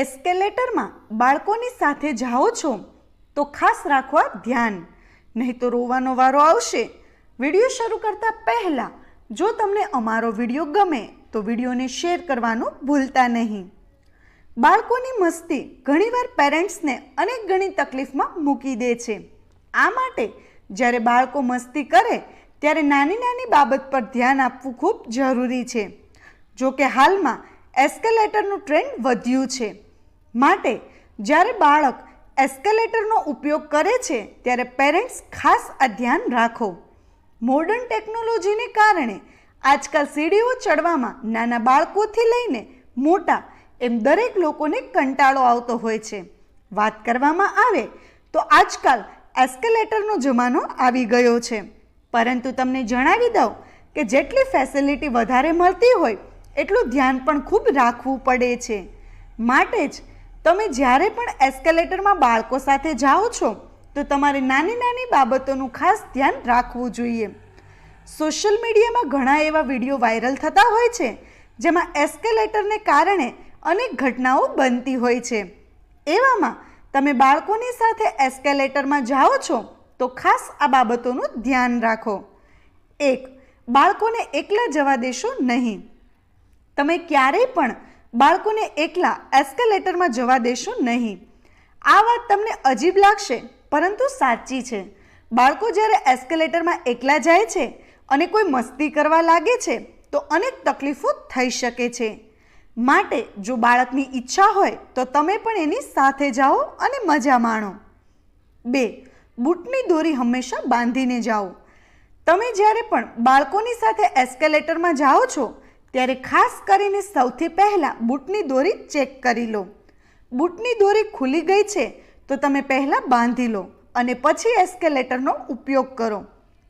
એસ્કેલેટરમાં બાળકોની સાથે જાઓ છો, તો ખાસ રાખવા ધ્યાન. નહીં તો રોવાનો વારો આવશે. વીડિયો શરૂ કરતા પહેલાં, જો તમને અમારો વીડિયો ગમે, તો વિડીયોને શેર કરવાનું ભૂલતા નહીં. બાળકોની મસ્તી ઘણીવાર પેરેન્ટ્સને અનેક ઘણી તકલીફમાં મૂકી દે છે. આ માટે, જ્યારે બાળકો મસ્તી કરે, ત્યારે નાની નાની બાબત પર ધ્યાન આપવું ખૂબ જરૂરી છે. જો કે હાલમાં, એસ્કેલેટરનું ટ્રેન્ડ વધ્યું છે. માટે જ્યારે બાળક એસ્કેલેટરનો ઉપયોગ કરે છે, ત્યારે પેરેન્ટ્સ ખાસ આ ધ્યાન રાખો. મોડર્ન ટેકનોલોજીને કારણે આજકાલ સીડીઓ ચડવામાં નાના બાળકોથી લઈને મોટા એમ દરેક લોકોને કંટાળો આવતો હોય છે. વાત કરવામાં આવે તો આજકાલ એસ્કેલેટરનો જમાનો આવી ગયો છે. પરંતુ તમને જણાવી દઉં કે જેટલી ફેસિલિટી વધારે મળતી હોય, એટલું ધ્યાન પણ ખૂબ રાખવું પડે છે. માટે જ તમે જ્યારે પણ એસ્કેલેટરમાં બાળકો સાથે જાઓ છો, તો તમારે નાની નાની બાબતોનું ખાસ ધ્યાન રાખવું જોઈએ. સોશિયલ મીડિયામાં ઘણા એવા વીડિયો વાયરલ થતા હોય છે, જેમાં એસ્કેલેટરને કારણે અનેક ઘટનાઓ બનતી હોય છે. એવામાં તમે બાળકોની સાથે એસ્કેલેટરમાં જાઓ છો, તો ખાસ આ બાબતોનું ધ્યાન રાખો. એક, બાળકોને એકલા જવા દેશો નહીં. તમે ક્યારેય પણ બાળકોને એકલા એસ્કેલેટરમાં જવા દેશો નહીં. આ વાત તમને અજીબ લાગશે, પરંતુ સાચી છે. બાળકો જ્યારે એસ્કેલેટરમાં એકલા જાય છે અને કોઈ મસ્તી કરવા લાગે છે, તો અનેક તકલીફો થઈ શકે છે. માટે જો બાળકની ઈચ્છા હોય, તો તમે પણ એની સાથે જાઓ અને મજા માણો. બે, બૂટની દોરી હંમેશા બાંધીને જાઓ. તમે જ્યારે પણ બાળકોની સાથે એસ્કેલેટરમાં જાઓ છો ત્યારે ખાસ કરીને સૌથી પહેલાં બૂટની દોરી ચેક કરી લો. બૂટની દોરી ખુલી ગઈ છે તો તમે પહેલાં બાંધી લો અને પછી એસ્કેલેટરનો ઉપયોગ કરો.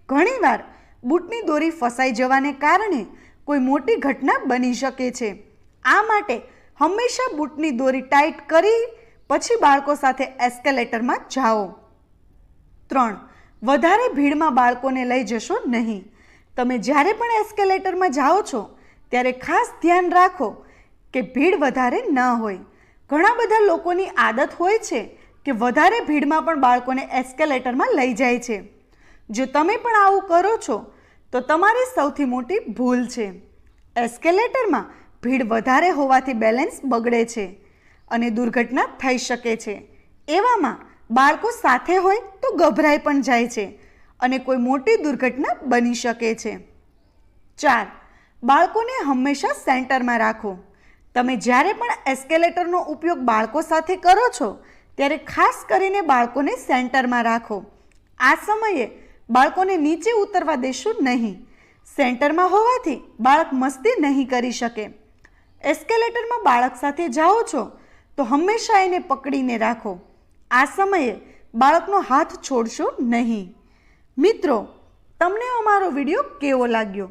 ઘણીવાર બૂટની દોરી ફસાઈ જવાને કારણે કોઈ મોટી ઘટના બની શકે છે. આ માટે હંમેશા બૂટની દોરી ટાઈટ કરી પછી બાળકો સાથે એસ્કેલેટરમાં જાઓ. ત્રણ. વધારે ભીડમાં બાળકોને લઈ જશો નહીં. તમે જ્યારે પણ એસ્કેલેટરમાં જાઓ છો ત્યારે ખાસ ધ્યાન રાખો કે ભીડ વધારે ન હોય. ઘણા બધા લોકોની આદત હોય છે કે વધારે ભીડમાં પણ બાળકોને એસ્કેલેટરમાં લઈ જાય છે. જો તમે પણ આવું કરો છો, તો તમારી સૌથી મોટી ભૂલ છે. એસ્કેલેટરમાં ભીડ વધારે હોવાથી બેલેન્સ બગડે છે અને દુર્ઘટના થઈ શકે છે. એવામાં બાળકો સાથે હોય તો ગભરાઈ પણ જાય છે અને કોઈ મોટી દુર્ઘટના બની શકે છે. ચાર બાળકોને હંમેશા સેન્ટરમાં રાખો. તમે જ્યારે પણ એસ્કેલેટરનો ઉપયોગ બાળકો સાથે કરો છો, ત્યારે ખાસ કરીને બાળકોને સેન્ટરમાં રાખો. આ સમયે બાળકોને નીચે ઉતરવા દેશો નહીં. સેન્ટરમાં હોવાથી બાળક મસ્તી નહીં કરી શકે. એસ્કેલેટરમાં બાળક સાથે જાઓ છો, તો હંમેશા એને પકડીને રાખો. આ સમયે બાળકનો હાથ છોડશો નહીં. મિત્રો, તમને અમારો વીડિયો કેવો લાગ્યો?